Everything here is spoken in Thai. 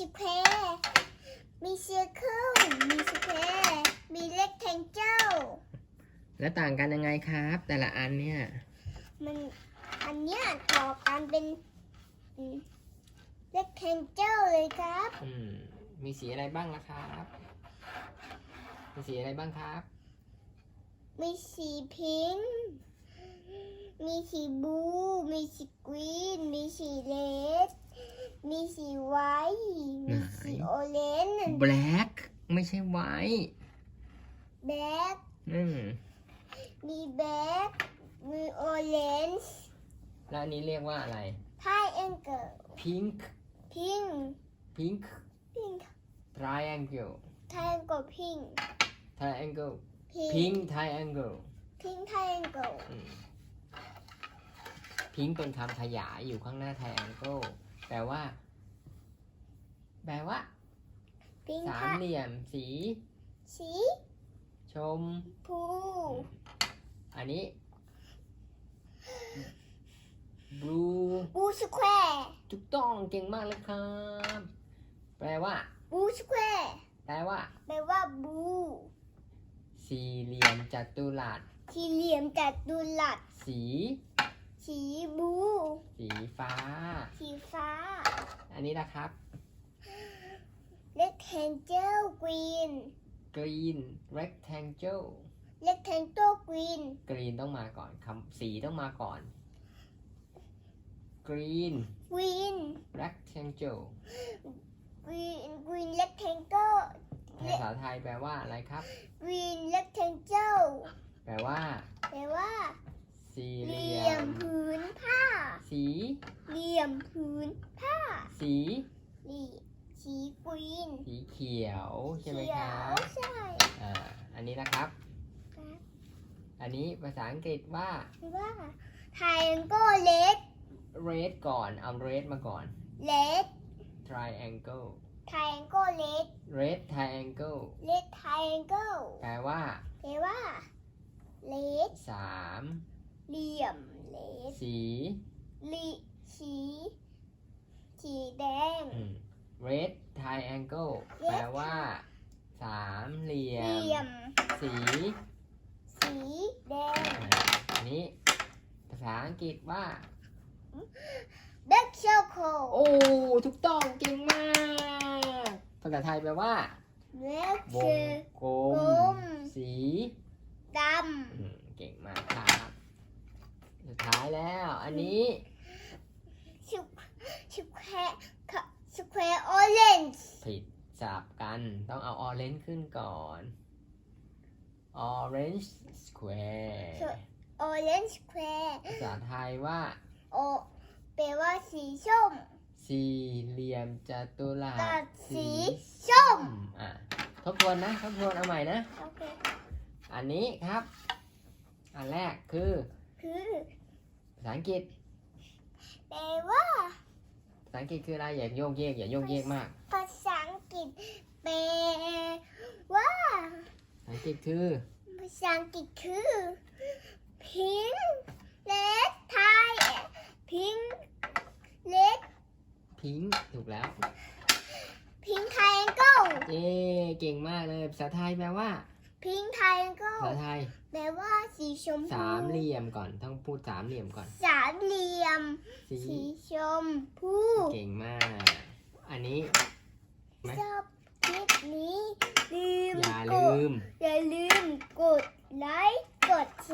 circle มี square มี rectangle แล้วต่างกันยังไงครับ แต่ละอันเนี่ย มันอันเนี้ยต่อกันเป็นอืม rectangle เลยครับ อืม มีสีอะไรบ้างล่ะครับ มีสีอะไรบ้างครับ มีสีพิงค์มีสีบลูมีสีกรีน มีสีเลด มีสีไวท์มีสีไหนโอเรนจ์ black ไม่ใช่ white แบล็กอืมมีแบล็กมีโอเรนจ์แล้วอันนี้เรียกว่าอะไรไทแองเกิล pink พิงค์ pink พิงค์ triangle ไทแองเกิลพิงค์ triangle พิง pink triangle พิงค์ไทแองเกิลอืม pink เป็นคำขยายอยู่ข้างหน้า triangle แปลว่า แปลว่า พิงค์สามค่ะเหลี่ยมสี สีชม พูอันนี้ blue บูสแควร์ถูกต้องเก่งมากเลยครับ แปลว่า บูสแควร์แปลว่า แปลว่าบูสี่เหลี่ยมจัตุรัส สี่เหลี่ยมจัตุรัสสี สีบลูสีฟ้า สีฟ้า อันนี้นะครับ rectangle green green rectangle rectangle green green ต้องมาก่อนคำสีต้องมาก่อน green green rectangle green green rectangle ภาษาไทยแปลว่าอะไรครับ green rectangle แปลว่า แปลว่า สี่เหเหลี่ลี่ยยมมผืนผ้า สี เหลี่ยมผืนผ้า สีนี่ สีกรีนสีเขียวใช่ไหมเขีคยรัวบใช่ อ่า อันนี้นะครับ ครับ อันนี้ภาษาอังกฤษว่าว่า triangle red red ก่อน เอา red มาก่อน red triangle triangle red red triangle red triangle แปลว่าแปลว่า red สามเหลี่ยม red สีลิสี สีแดง อืม red triangle แปลว่า สามเหลี่ยเหลี่ยม ม สีสีแดงอ่าอันนี้ ภาษาอังกฤษว่า black circle โอ้ ถูกต้องเก่งมาก ภาษาไทยแปลว่า black วง circle กลกลม มสี ดอืมเก่งมากครับ สุดท้ายแล้ว อันนี้ำสสแควร์สแค วร์ orange ผิดสลับกัน ต้องเอา orange ขึ้นก่อน orange square orange square ภาษาไทยว่า โอแปลว่าสีส้ม สี่เหลี่ยมจัตุรัสตัดสีส้ม อะ ทบทวนนะ ทบทวนเอาใหม่นะ โอเค อันนี้ครับ อันแรกคือ คือภาษาอังกฤษ แปลว่า ภาษาอังกฤษคืออะไรอย่าโยกเยกอย่าโยกเยกมากภาษาอังกฤษแปลว่าภาษาอังกฤษคือ ภาษาอังกฤษคือ pink red tie pink red พิงถูกแล้ว pink triangle เย้เก่งมากเลยภาษาไทยแปลว่า pink ภา triangle ษาไทยแปลว่าสีชมพูสามเหลี่ยมก่อน ต้องพูดสามเหลี่ยมก่อน สามเหลี่ยม สีสีชมพูเก่งมาก อันนี้ ไหม ชอบคลิปนี้ลืมอย่ากดลืม อย่าลืมกดไลค์กดแช